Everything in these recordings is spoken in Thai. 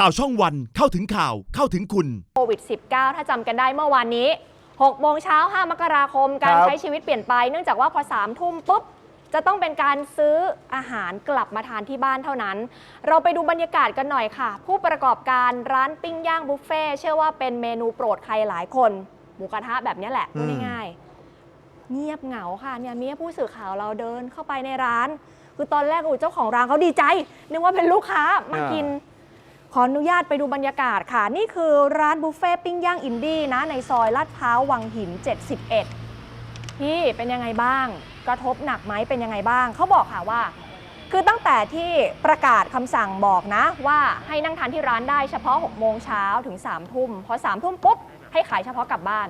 ข่าวช่องวันเข้าถึงข่าวเข้าถึงคุณ โควิด -19 ถ้าจำกันได้เมื่อวานนี้6โมงเช้า5มกราคมการครับ ใช้ชีวิตเปลี่ยนไป เนื่องจากว่าพอ3ทุ่มปุ๊บ จะต้องเป็นการซื้ออาหารกลับมาทานที่บ้านเท่านั้น เราไปดูบรรยากาศกันหน่อยค่ะ ผู้ประกอบการร้านปิ้งย่างบุฟเฟ่ต์เชื่อว่าเป็นเมนูโปรดใครหลายคน หมูกระทะแบบนี้แหละพูดง่ายๆเงียบเหงาค่ะเนี่ยมีผู้สื่อข่าวเราเดินเข้าไปในร้าน คือตอนแรกอูเจ้าของร้านเขาดีใจนึกว่าเป็นลูกค้ามากินข ออนุญาตไปดูบรรยากาศค่ะ นี่คือร้านบุฟเฟ่ต์ปิ้งย่างอินดี้นะในซอยลาดพร้าววังหิน 71พี่เป็นยังไงบ้าง กระทบหนักไหมเป็นยังไงบ้าง เขาบอกค่ะว่า คือตั้งแต่ที่ประกาศคำสั่งบอกนะ ว่าให้นั่งทานที่ร้านได้เฉพาะ 6 โมงเช้าถึง 3 ทุ่มพอ 3 ทุ่มปุ๊บ ให้ขายเฉพาะกลับบ้าน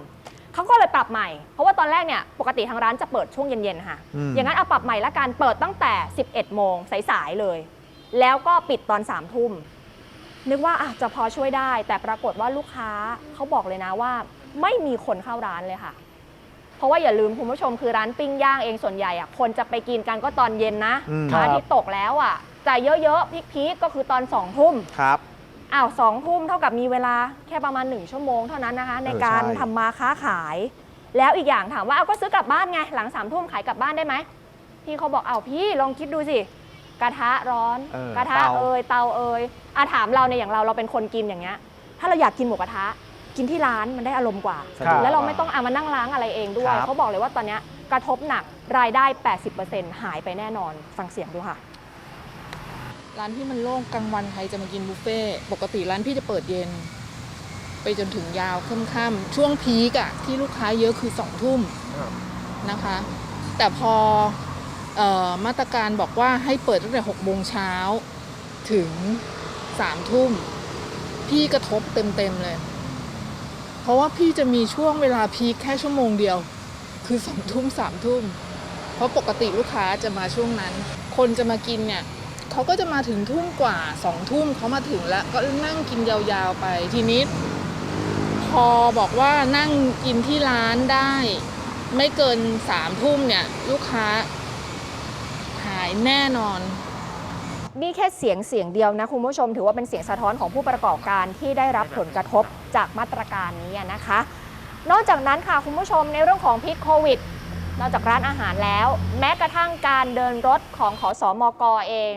เขาก็เลยปรับใหม่ เพราะว่าตอนแรกเนี่ยปกติทางร้านจะเปิดช่วงเย็นๆค่ะอืมอย่างนั้นเอาปรับใหม่ละกันเปิดตั้งแต่ 11 โมงสายๆเลย แล้วก็ปิดตอน 3 ทุ่ม นึกว่าอาจจะพอช่วยได้ แต่ปรากฏว่าลูกค้าเขาบอกเลยนะว่า ไม่มีคนเข้าร้านเลยค่ะ เพราะว่าอย่าลืมคุณผู้ชมคือร้านปิ้งย่างเองส่วนใหญ่อะคนจะไปกินกันก็ตอนเย็นนะอืม พระอาทิตย์ตกแล้วอะจ่ายเยอะๆพีคๆก็คือตอนสองทุ่ม ครับ อ้าวสองทุ่มเท่ากับมีเวลาแค่ประมาณหนึ่งชั่วโมงเท่านั้นนะคะ ในการใช่ ทำมาค้าขาย แล้วอีกอย่างถามว่าเอาก็ซื้อกลับบ้านไง หลังสามทุ่มขายกลับบ้านได้ไหมพี่เขาบอกเอาพี่ลองคิดดูสิ กระทะร้อน เออกระทะเตา เอยเตาเอยอาถามเราในยอย่างเราเราเป็นคนกินอย่างเงี้ย ถ้าเราอยากกินหมูกระทะกินที่ร้านมันได้อารมณ์กว่าครับแล้วเราไม่ต้องเอามานั่งล้างอะไรเองด้วย ครับ เขาบอกเลยว่าตอนเนี้ยกระทบหนักรายได้ 80%หายไปแน่นอนฟังเสียงดูค่ะ ร้านที่มันโล่งกลางวันใครจะมากินบุฟเฟ่ต์ปกติร้านพี่จะเปิดเย็น ไปจนถึงยาวค่ำๆช่วงพีกอะที่ลูกค้าเยอะคือสองทุ่มนะคะ แต่พอเออ มาตรการบอกว่าให้เปิดตั้งแต่หกโมงเช้าถึงสามทุ่ม พี่กระทบเต็มๆเลย เพราะว่าพี่จะมีช่วงเวลาพีคแค่ชั่วโมงเดียว คือสองทุ่มสามทุ่ม เพราะปกติลูกค้าจะมาช่วงนั้น คนจะมากินเนี่ยเขาก็จะมาถึงทุ่มกว่าสองทุ่มเขามาถึงแล้วก็นั่งกินยาวๆไปทีนี้พอบอกว่านั่งกินที่ร้านได้ ไม่เกินสามทุ่มเนี่ย ลูกค้า หายแน่นอน นี่แค่เสียงเสียงเดียวนะคุณผู้ชม ถือว่าเป็นเสียงสะท้อนของผู้ประกอบการที่ได้รับผลกระทบจากมาตรการนี้นะคะ นอกจากนั้นค่ะคุณผู้ชมในเรื่องของพิษโควิด นอกจากร้านอาหารแล้ว แม้กระทั่งการเดินรถของขอสอมกเอง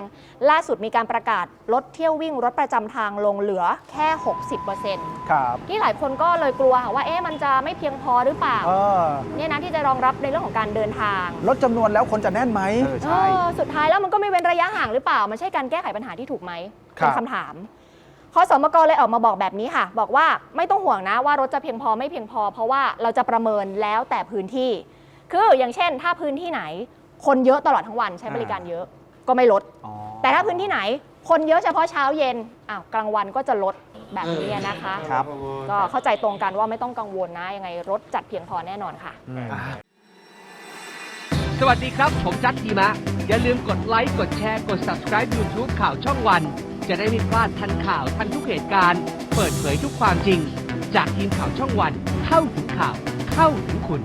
ล่าสุดมีการประกาศลดเที่ยววิ่งรถประจำทางลงเหลือแค่ 60%ครับที่หลายคนก็เลยกลัวค่ะว่าเอ๊ะมันจะไม่เพียงพอหรือเปล่าเออเนี่ยนะที่จะรองรับในเรื่องของการเดินทางลดจำนวนแล้วคนจะแน่นไหมเออสุดท้ายแล้วมันก็ไม่เว้นระยะห่างหรือเปล่ามันใช่การแก้ไขปัญหาที่ถูกไหมครับเป็นคำถามคอสมกเลยออกมาบอกแบบนี้ค่ะ บอกว่าไม่ต้องห่วงนะว่ารถจะเพียงพอไม่เพียงพอ เพราะว่าเราจะประเมินแล้วแต่พื้นที่ คืออย่างเช่น ถ้าพื้นที่ไหน คนเยอะตลอดทั้งวันใช้บริการเยอะก็ไม่ลด อ๋อแต่ถ้าพื้นที่ไหน คนเยอะเฉพาะเช้าเย็นอ้าวกลางวันก็จะลดแบบนี้นะคะ ครับ ก็เข้าใจตรงกันว่าไม่ต้องกังวลนะยังไงรถจัดเพียงพอแน่นอนค่ะอืมสวัสดีครับ ผมจัดทีมะ อย่าลืมกดไลค์ กดแชร์ กด subscribe YouTube ข่าวช่องวัน จะได้ไม่พลาดทันข่าวทันทุกเหตุการณ์ เปิดเผยทุกความจริง จากทีมข่าวช่องวัน เข้าถึงข่าว เข้าถึงคุณ